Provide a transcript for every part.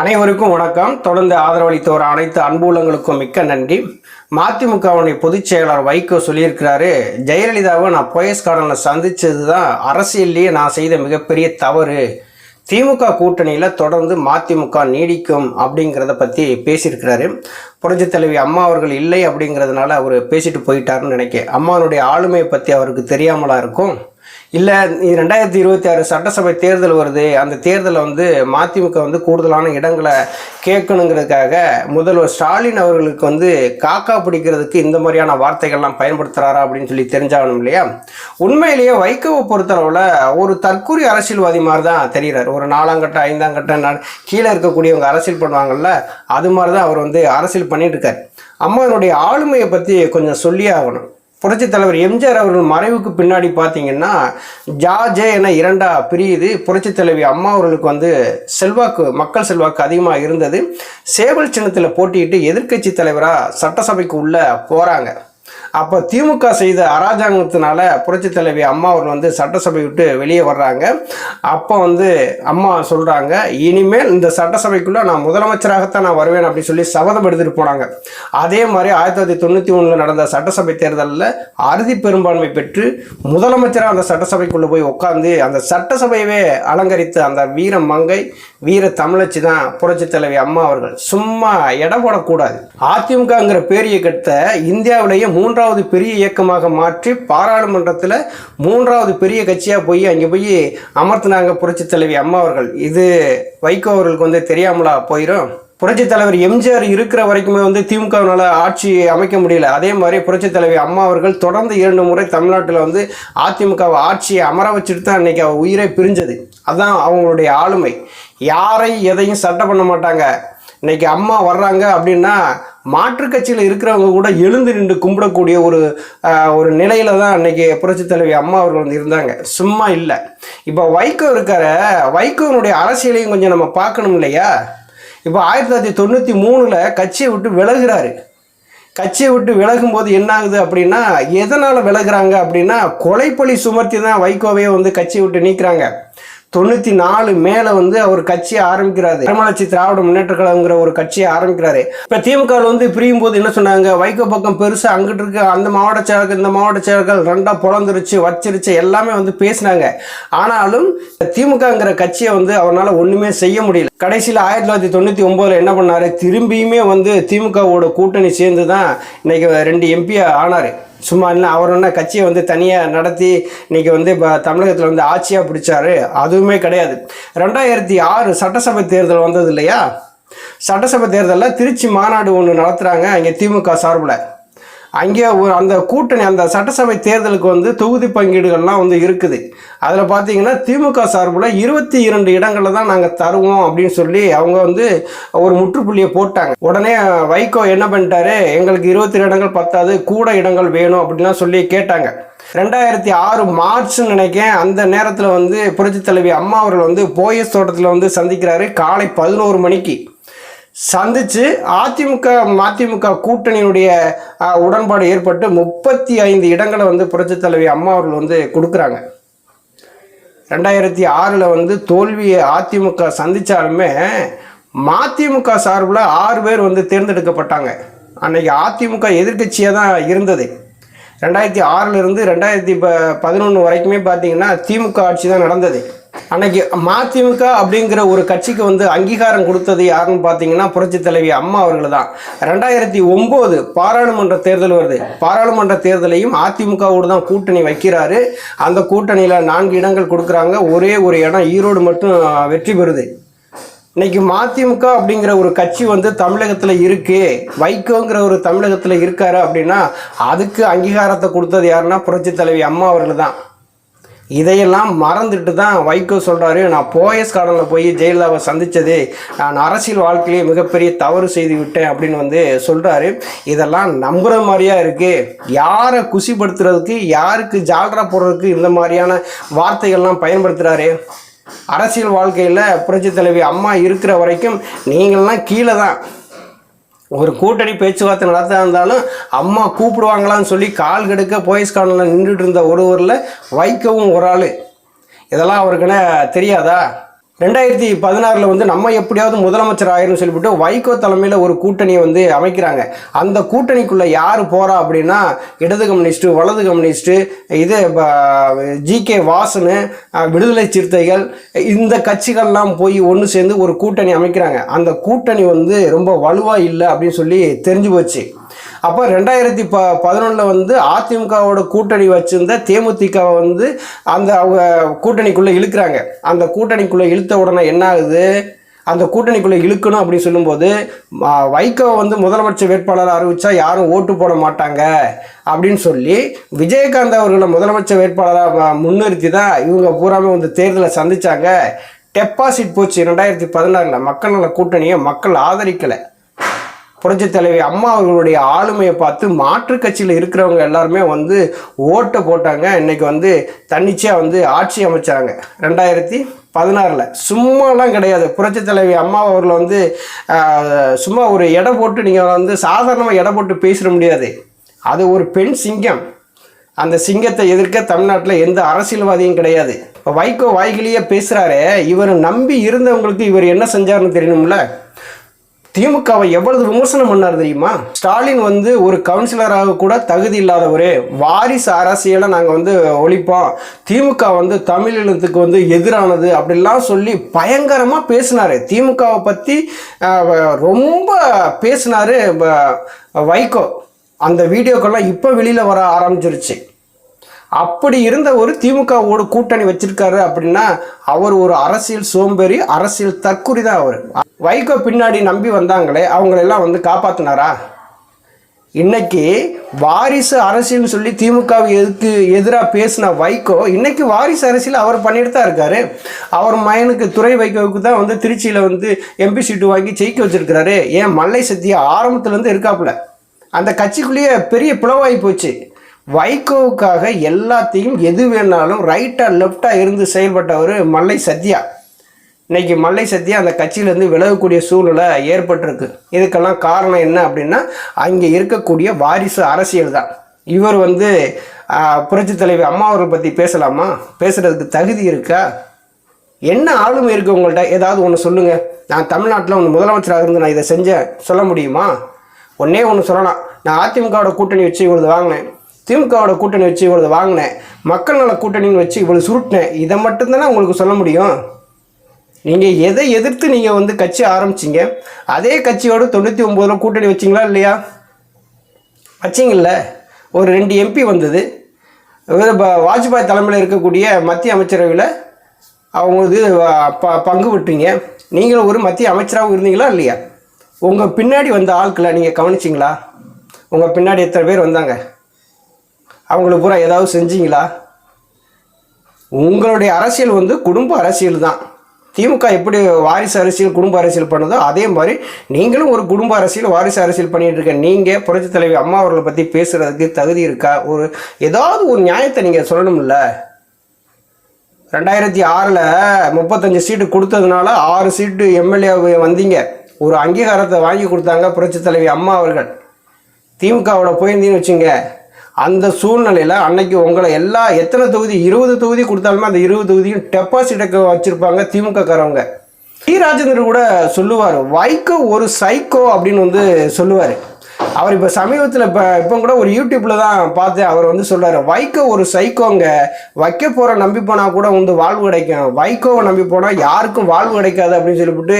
அனைவருக்கும் வணக்கம். தொடர்ந்து ஆதரவளித்தவர் அனைத்து அன்புலங்களுக்கும் மிக்க நன்றி. மதிமுகவுடைய பொதுச் செயலாளர் வைகோ சொல்லியிருக்கிறாரு ஜெயலலிதாவை நான் போயஸ் கார்டனில் சந்தித்தது தான் அரசியல்லையே நான் செய்த மிகப்பெரிய தவறு. திமுக கூட்டணியில் தொடர்ந்து மதிமுக நீடிக்கும் அப்படிங்கிறத பற்றி பேசியிருக்கிறாரு. புரட்சித் தலைவி அம்மா அவர்கள் இல்லை அப்படிங்கிறதுனால அவர் பேசிட்டு போயிட்டாருன்னு நினைக்க அம்மாவுடைய ஆளுமையை பற்றி அவருக்கு தெரியாமலா இருக்கும். இல்லை ரெண்டாயிரத்தி இருபத்தி ஆறு சட்டசபை தேர்தல் வருது. அந்த தேர்தலில் வந்து மதிமுக வந்து கூடுதலான இடங்களை கேட்கணுங்கிறதுக்காக முதல்வர் ஸ்டாலின் அவர்களுக்கு வந்து காக்கா பிடிக்கிறதுக்கு இந்த மாதிரியான வார்த்தைகள்லாம் பயன்படுத்துகிறாரா அப்படின்னு சொல்லி தெரிஞ்சாகணும் இல்லையா? உண்மையிலேயே வைகோவை பொறுத்தளவில் ஒரு தற்கூரி அரசியல்வாதி மாதிரி தான் தெரிகிறார். ஒரு நாலாம் கட்ட ஐந்தாம் கட்ட கீழே இருக்கக்கூடியவங்க அரசியல் பண்ணுவாங்கள்ல அது மாதிரி தான் அவர் வந்து அரசியல் பண்ணிட்டு இருக்கார் அம்மானுடைய ஆளுமையை பற்றி கொஞ்சம் சொல்லியே ஆகணும். புரட்சி தலைவர் எம்ஜிஆர் அவர்கள் மறைவுக்கு பின்னாடி பார்த்தீங்கன்னா ஜாஜே என இரண்டா பிரியுது. புரட்சி தலைவி அம்மா அவர்களுக்கு வந்து செல்வாக்கு மக்கள் செல்வாக்கு அதிகமாக இருந்தது. சேவல் சின்னத்தில் போட்டியிட்டு எதிர்க்கட்சி தலைவராக சட்டசபைக்கு உள்ள போகிறாங்க அப்போ திமுக செய்த அராஜாங்கத்தினால புரட்சி தலைவி அம்மா அவர் வந்து சட்டசபை விட்டு வெளியே வர்றாங்க. அப்போ வந்து அம்மா சொல்கிறாங்க இனிமேல் இந்த சட்டசபைக்குள்ளே நான் முதலமைச்சராகத்தான் நான் வருவேன் அப்படின்னு சொல்லி சபதம் எடுத்துகிட்டு போனாங்க. அதே மாதிரி ஆயிரத்தி தொள்ளாயிரத்தி தொண்ணூற்றி ஒன்றில் நடந்த சட்டசபை தேர்தலில் அறுதி பெரும்பான்மை பெற்று முதலமைச்சராக அந்த சட்டசபைக்குள்ளே போய் உட்காந்து அந்த சட்டசபையவே அலங்கரித்த அந்த வீர மங்கை வீர தமிழச்சி தான் புரட்சி தலைவி அம்மா அவர்கள். சும்மா எடை போடக்கூடாது. அதிமுகங்கிற பேரிய கட்ட இந்தியாவிலேயே மூன்றாவது பெரிய இயக்கமாக மாற்றி பாராளுமன்றத்தில் மூன்றாவது பெரிய கட்சியாக போய் அங்கே போய் அமர்த்தினாங்க புரட்சித் தலைவி அம்மா அவர்கள். இது வைகோ அவர்களுக்கு வந்து தெரியாமலா போயிடும் புரட்சித் தலைவர் எம்ஜிஆர் இருக்கிற வரைக்குமே வந்து திமுகவினால் ஆட்சி அமைக்க முடியல. அதே மாதிரி புரட்சித் தலைவி அம்மா அவர்கள் தொடர்ந்து இரண்டு முறை தமிழ்நாட்டில் வந்து அதிமுகவை ஆட்சியை அமர வச்சுட்டு தான் அன்னைக்கு அவள் உயிரை பிரிஞ்சது. அதான் அவங்களுடைய ஆளுமை. யாரை எதையும் சட்டை பண்ண மாட்டாங்க. இன்னைக்கு அம்மா வர்றாங்க அப்படின்னா மாற்றுக் கட்சியில் இருக்கிறவங்க கூட எழுந்து நின்று கும்பிடக்கூடிய ஒரு ஒரு நிலையில தான் இன்னைக்கு புரட்சித் தலைவி அம்மா அவர்கள் வந்து இருந்தாங்க. சும்மா இல்லை. இப்போ வைகோ இருக்கிற வைகோனுடைய அரசியலையும் கொஞ்சம் நம்ம பார்க்கணும் இல்லையா? இப்போ ஆயிரத்தி தொள்ளாயிரத்தி தொண்ணூற்றி மூணில் கட்சியை விட்டு விலகுறாரு. கட்சியை விட்டு விலகும்போது என்ன ஆகுது அப்படின்னா எதனால் விலகுறாங்க அப்படின்னா கொலைப்பழி சுமர்த்தி தான் வைகோவையே வந்து கட்சியை விட்டு நீக்கிறாங்க. தொண்ணூற்றி நாலு மேலே வந்து அவர் கட்சியை ஆரம்பிக்கிறாரு. மறுமலர்ச்சி திராவிட முன்னேற்ற கழகங்கிற ஒரு கட்சியை ஆரம்பிக்கிறாரு. இப்போ திமுகவில் வந்து பிரியும் போது என்ன சொன்னாங்க? வைகோ பக்கம் பெருசாக அங்கிட்டு இருக்க. அந்த மாவட்ட செயலர்கள் இந்த மாவட்ட செயலர்கள் ரெண்டாக பொழந்துருச்சு வச்சிருச்சு எல்லாமே வந்து பேசினாங்க. ஆனாலும் திமுகங்கிற கட்சியை வந்து அவரால் ஒன்றுமே செய்ய முடியல. கடைசியில் ஆயிரத்தி தொள்ளாயிரத்தி தொண்ணூற்றி ஒம்போதில் என்ன பண்ணார்? திரும்பியுமே வந்து திமுகவோட கூட்டணி சேர்ந்து தான் இன்னைக்கு ரெண்டு எம்பி ஆனார். சும்மா இல்லை அவர் என்ன கட்சியை வந்து தனியாக நடத்தி இன்றைக்கி வந்து இப்போ தமிழகத்தில் வந்து ஆட்சியாக பிடிச்சாரு அதுவுமே கிடையாது. ரெண்டாயிரத்தி ஆறு சட்டசபை தேர்தல் வந்தது இல்லையா? சட்டசபை தேர்தலில் திருச்சி மாநாடு ஒன்று நடத்துகிறாங்க அங்கே திமுக சார்பில். அங்கே ஒரு அந்த கூட்டணி அந்த சட்டசபை தேர்தலுக்கு வந்து தொகுதி பங்கீடுகள்லாம் வந்து இருக்குது. அதில் பார்த்தீங்கன்னா திமுக சார்பில் இருபத்தி இரண்டு இடங்களில் தான் நாங்கள் தருவோம் அப்படின்னு சொல்லி அவங்க வந்து ஒரு முற்றுப்புள்ளியை போட்டாங்க. உடனே வைகோ என்ன பண்ணிட்டாரு? எங்களுக்கு இருபத்தி இடங்கள் பத்தாது கூட இடங்கள் வேணும் அப்படின்லாம் சொல்லி கேட்டாங்க. ரெண்டாயிரத்தி ஆறு மார்ச்னு நினைக்கேன் அந்த நேரத்தில் வந்து புரட்சித் தலைவி அம்மா அவர்கள் வந்து போயஸ் தோட்டத்தில் வந்து சந்திக்கிறாரு. காலை பதினோரு மணிக்கு. சந்திச்சு அதிமுக மதிமுக கூட்டணியினுடைய உடன்பாடு ஏற்பட்டு முப்பத்தி ஐந்து இடங்களை வந்து புரட்சித் தலைவி அம்மா அவர்கள் வந்து கொடுக்குறாங்க. ரெண்டாயிரத்தி ஆறில் வந்து தோல்வியை அதிமுக சந்தித்தாலுமே மதிமுக சார்பில் ஆறு பேர் வந்து தேர்ந்தெடுக்கப்பட்டாங்க. அன்னைக்கு அதிமுக எதிர்க்கட்சியாக தான் இருந்தது. ரெண்டாயிரத்தி ஆறிலிருந்து ரெண்டாயிரத்தி ப பதினொன்று வரைக்குமே பார்த்தீங்கன்னா திமுக ஆட்சி தான் நடந்தது. அன்னைக்கு மதிமுக அப்படிங்கிற ஒரு கட்சிக்கு வந்து அங்கீகாரம் கொடுத்தது யாருன்னு பார்த்தீங்கன்னா புரட்சித் தலைவி அம்மா அவர்கள் தான் ரெண்டாயிரத்தி ஒம்பது பாராளுமன்ற தேர்தல் வருது. பாராளுமன்ற தேர்தலையும் அதிமுகவோடு தான் கூட்டணி வைக்கிறாரு. அந்த கூட்டணியில் நான்கு இடங்கள் கொடுக்குறாங்க. ஒரே ஒரு இடம் ஈரோடு மட்டும் வெற்றி பெறுது. இன்னைக்கு மதிமுக அப்படிங்கிற ஒரு கட்சி வந்து தமிழகத்தில் இருக்கு. வைகோங்கிற ஒரு தமிழகத்தில் இருக்காரு அப்படின்னா அதுக்கு அங்கீகாரத்தை கொடுத்தது யாருன்னா புரட்சித் தலைவி அம்மா அவர்கள் தான் இதையெல்லாம் மறந்துட்டு தான் வைகோ சொல்கிறாரு நான் போயஸ் கார்டனில் போய் ஜெயலலிதாவை சந்தித்தது நான் அரசியல் வாழ்க்கையிலேயே மிகப்பெரிய தவறு செய்து விட்டேன் அப்படின்னு வந்து சொல்கிறாரு இதெல்லாம் நம்புகிற மாதிரியா இருக்குது யாரை குசிப்படுத்துறதுக்கு யாருக்கு ஜால்ரா போடுறதுக்கு இந்த மாதிரியான வார்த்தைகள்லாம் பயன்படுத்துகிறாரு அரசியல் வாழ்க்கையில் புரட்சித் தலைவி அம்மா இருக்கிற வரைக்கும் நீங்கள்லாம் கீழே தான். ஒரு கூட்டணி பேச்சுவார்த்தை நடத்தா இருந்தாலும் அம்மா கூப்பிடுவாங்களான்னு சொல்லி கால் கெடுக்க போயஸ் கார்டனில் நின்றுட்டு இருந்த ஒருவரில் வைக்கவும் ஒரு ஆள். இதெல்லாம் அவருக்குன்னு தெரியாதா? ரெண்டாயிரத்தி பதினாறில் வந்து நம்ம எப்படியாவது முதலமைச்சர் ஆயிரும் சொல்லிவிட்டு வைகோ தலைமையில் ஒரு கூட்டணியை வந்து அமைக்கிறாங்க. அந்த கூட்டணிக்குள்ளே யார் போகிறா அப்படின்னா இடது கம்யூனிஸ்ட்டு வலது கம்யூனிஸ்ட்டு இது ஜி கே வாசனு விடுதலை சிறுத்தைகள் இந்த கட்சிகள்லாம் போய் ஒன்று சேர்ந்து ஒரு கூட்டணி அமைக்கிறாங்க. அந்த கூட்டணி வந்து ரொம்ப வலுவாக இல்லை அப்படின்னு சொல்லி தெரிஞ்சு போச்சு. அப்போ ரெண்டாயிரத்தி ப பதினொன்றில் வந்து அதிமுகவோட கூட்டணி வச்சுருந்த தேமுதிகவை வந்து அந்த அவங்க கூட்டணிக்குள்ளே இழுக்கிறாங்க. அந்த கூட்டணிக்குள்ளே இழுத்த உடனே என்ன ஆகுது? அந்த கூட்டணிக்குள்ளே இழுக்கணும் அப்படின்னு சொல்லும்போது ஆ, வைகோவை வந்து முதலமைச்சர் வேட்பாளர் அறிவித்தா யாரும் ஓட்டு போட மாட்டாங்க அப்படின்னு சொல்லி விஜயகாந்த் அவர்களை முதலமைச்சர் வேட்பாளராக முன்னிறுத்தி தான் இவங்க பூராமே வந்து தேர்தலை சந்தித்தாங்க டெபாசிட் போச்சு ரெண்டாயிரத்தி பதினாறில். மக்கள் நல கூட்டணியை மக்கள் ஆதரிக்கலை. புரட்சி தலைவி அம்மா அவர்களுடைய ஆளுமையை பார்த்து மாற்றுக் கட்சியில் இருக்கிறவங்க எல்லாருமே வந்து ஓட்டை போட்டாங்க. இன்னைக்கு வந்து தன்னிச்சையாக வந்து ஆட்சி அமைச்சாங்க. ரெண்டாயிரத்தி பதினாறில். சும்மாலாம் கிடையாது. புரட்சி தலைவி அம்மா அவர்களை வந்து சும்மா ஒரு எடை போட்டு நீங்கள் வந்து சாதாரணமாக எடை போட்டு பேசிட முடியாது. அது ஒரு பெண் சிங்கம். அந்த சிங்கத்தை எதிர்க்க தமிழ்நாட்டில் எந்த அரசியல்வாதியும் கிடையாது. இப்போ வைகோ வாய்கிலேயே பேசுகிறாரு இவர் நம்பி இருந்தவங்களுக்கு இவர் என்ன செஞ்சாருன்னு தெரியணும்ல? திமுகவை எவ்வளவு விமர்சனம் பண்ணார் தெரியுமா? ஸ்டாலின் வந்து ஒரு கவுன்சிலராக கூட தகுதி இல்லாதவர். வாரிசு அரசியலை நாங்கள் வந்து ஒழிப்போம். திமுக வந்து தமிழினத்துக்கு வந்து எதிரானது அப்படிலாம் சொல்லி பயங்கரமாக பேசினார். திமுகவை பற்றி ரொம்ப பேசினார் வைகோ. அந்த வீடியோக்கெல்லாம் இப்போ வெளியில் வர ஆரம்பிச்சிருச்சு. அப்படி இருந்த ஒரு திமுகவோடு கூட்டணி வச்சிருக்காரு அப்படின்னா அவர் ஒரு அரசியல் சோம்பேறி அரசியல் தற்குறி தான் அவர். வைகோ பின்னாடி நம்பி வந்தாங்களே அவங்களெல்லாம் வந்து காப்பாற்றினாரா இன்னைக்கு வாரிசு அரசியல்னு சொல்லி திமுகவை எதுக்கு எதிராக பேசின வைகோ இன்னைக்கு வாரிசு அரசியல் அவர் பண்ணிட்டு தான் இருக்காரு. அவர் மயனுக்கு துறை வைகோவுக்கு தான் வந்து திருச்சியில் வந்து எம்பி சீட்டு வாங்கி ஜெயிக்க வச்சிருக்கிறாரு. ஏன் மல்லை சத்தியா ஆரம்பத்துலேருந்து இருக்காப்புல. அந்த கட்சிக்குள்ளேயே பெரிய பிளவாகி போச்சு. வைகோவுக்காக எல்லாத்தையும் எது வேணாலும் ரைட்டாக லெஃப்டாக இருந்து செயல்பட்டவர் மல்லை சத்யா இன்னைக்கு மல்லை சத்யா அந்த கட்சியிலேருந்து விலகக்கூடிய சூழ்நிலை ஏற்பட்டிருக்கு. இதுக்கெல்லாம் காரணம் என்ன அப்படின்னா அங்கே இருக்கக்கூடிய வாரிசு அரசியல் தான். இவர் வந்து புரட்சி தலைவி அம்மா அவர்கள் பற்றி பேசலாமா? பேசுகிறதுக்கு தகுதி இருக்கா? என்ன ஆளுமை இருக்குது உங்கள்கிட்ட ஏதாவது ஒன்று சொல்லுங்கள் நான் தமிழ்நாட்டில் ஒன்று முதலமைச்சராக இருந்து நான் இதை செஞ்சேன். சொல்ல முடியுமா? ஒன்றே ஒன்று சொல்லலாம். நான் அதிமுகவோட கூட்டணி வச்சு இவ்வளவு வாங்கினேன். திமுகவோட கூட்டணி வச்சு இவ்வளவு வாங்கினேன். மக்கள் நல கூட்டணின்னு வச்சு இவ்வளவு சுருட்டினேன். இதை மட்டும்தானே உங்களுக்கு சொல்ல முடியும்? நீங்கள் எதை எதிர்த்து நீங்கள் வந்து கட்சி ஆரம்பிச்சிங்க? அதே கட்சியோட தொண்ணூற்றி ஒம்போதில் கூட்டணி வச்சிங்களா இல்லையா? வச்சிங்கல்ல. ஒரு ரெண்டு எம்பி வந்தது. ப- வாஜ்பாய் தலைமையில் இருக்கக்கூடிய மத்திய அமைச்சரவையில் அவங்க இது ப பங்கு விட்டீங்க. நீங்களும் ஒரு மத்திய அமைச்சராகவும் இருந்தீங்களா இல்லையா? உங்கள் பின்னாடி வந்த ஆட்களை நீங்கள் கவனிச்சிங்களா? உங்கள் பின்னாடி எத்தனை பேர் வந்தாங்க? அவங்களுக்கு பூரா ஏதாவது செஞ்சீங்களா? உங்களுடைய அரசியல் வந்து குடும்ப அரசியல் தான். திமுக எப்படி வாரிசு அரசியல் குடும்ப அரசியல் பண்ணுதோ அதே மாதிரி நீங்களும் ஒரு குடும்ப அரசியல் வாரிசு அரசியல் பண்ணிட்டு இருக்க நீங்கள் புரட்சி தலைவி அம்மா அவர்களை பற்றி பேசுகிறதுக்கு தகுதி இருக்கா? ஒரு ஏதாவது ஒரு நியாயத்தை நீங்கள் சொல்லணும்ல? ரெண்டாயிரத்தி ஆறில் முப்பத்தஞ்சு சீட்டு கொடுத்ததுனால ஆறு சீட்டு எம்எல்ஏ வந்தீங்க. ஒரு அங்கீகாரத்தை வாங்கி கொடுத்தாங்க புரட்சித் தலைவி அம்மா அவர்கள். திமுகவோட போயிருந்தீங்கன்னு வச்சுங்க. அந்த சூழ்நிலையில் அன்னைக்கு உங்களை எல்லா எத்தனை தொகுதி? இருபது தொகுதி கொடுத்தாலுமே அந்த இருபது தொகுதியும் டெபாசிட்டை வச்சுருப்பாங்க திமுக காரவங்க. டி ராஜேந்திரன் கூட சொல்லுவார் வைகோ ஒரு சைக்கோ அப்படின்னு வந்து சொல்லுவார். அவர் இப்போ சமீபத்தில் இப்போ இப்போ கூட ஒரு யூடியூப்பில் தான் பார்த்தேன். அவர் வந்து சொல்றாரு வைகோ ஒரு சைக்கோங்க. வைக்க போகிற நம்பி போனால் கூட வந்து வாழ்வு கிடைக்கும். வைகோவை நம்பி போனால் யாருக்கும் வாழ்வு கிடைக்காது அப்படின்னு சொல்லிவிட்டு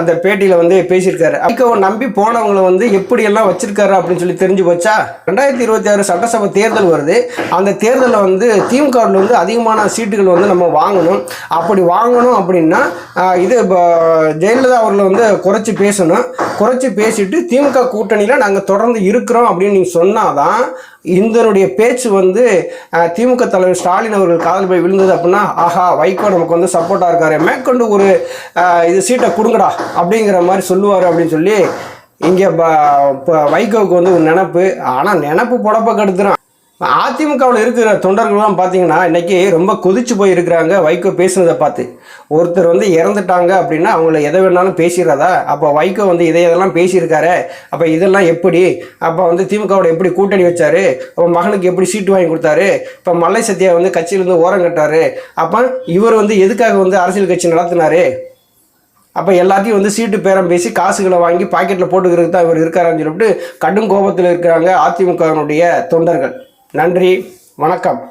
அந்த பேட்டியில் வந்து பேசியிருக்காரு. வைகோவை நம்பி போனவங்களை வந்து எப்படியெல்லாம் வச்சிருக்காரு? அப்படின்னு சொல்லி தெரிஞ்சு போச்சா? ரெண்டாயிரத்தி இருபத்தி ஆறு சட்டசபை தேர்தல் வருது. அந்த தேர்தலில் வந்து திமுகவில் வந்து அதிகமான சீட்டுகள் வந்து நம்ம வாங்கணும். அப்படி வாங்கணும் அப்படின்னா இது இப்போ ஜெயலலிதா அவர்களை வந்து குறைச்சி பேசணும். குறைச்சி பேசிட்டு திமுக கூட்டணியில் நாங்கள் தொடர்ந்து இருக்கிறோம் அப்படின்னு நீங்கள் சொன்னாதான் இந்தனுடைய பேச்சு வந்து திமுக தலைவர் ஸ்டாலின் அவர்கள் காதல் போய் விழுந்தது அப்படின்னா ஆஹா வைகோ நமக்கு வந்து சப்போர்ட்டாக இருக்காரு. மேற்கொண்டு ஒரு இது சீட்டை கொடுங்கடா அப்படிங்கிற மாதிரி சொல்லுவார் அப்படின்னு சொல்லி இங்கே இப்போ வைகோவுக்கு வந்து ஒரு நினப்பு. ஆனால் நினப்பு புடப்ப கெடுத்துறான் அதிமுகவில் இருக்கிற தொண்டர்கள்லாம் பார்த்தீங்கன்னா இன்றைக்கி ரொம்ப கொதிச்சு போய் இருக்கிறாங்க வைகோ பேசுனதை பார்த்து. ஒருத்தர் வந்து இறந்துட்டாங்க அப்படின்னா அவங்கள எதை வேணாலும் பேசிடுறதா? அப்போ வைகோ வந்து இதை இதெல்லாம் பேசியிருக்காரு. அப்போ இதெல்லாம் எப்படி? அப்போ வந்து திமுகவோட எப்படி கூட்டணி வச்சார்? அப்போ மகனுக்கு எப்படி சீட்டு வாங்கி கொடுத்தாரு? இப்போ மல்லை சத்யா வந்து கட்சியிலேருந்து ஓரம் கட்டாரு அப்போ இவர் வந்து எதுக்காக வந்து அரசியல் கட்சி நடத்தினாரு? அப்போ எல்லாத்தையும் வந்து சீட்டு பேரம் பேசி காசுகளை வாங்கி பாக்கெட்டில் போட்டுக்கிறதுக்கு தான் இவர் இருக்காருன்னு சொல்லிட்டு கடும் கோபத்தில் இருக்கிறாங்க அதிமுகவினுடைய தொண்டர்கள். நன்றி வணக்கம்.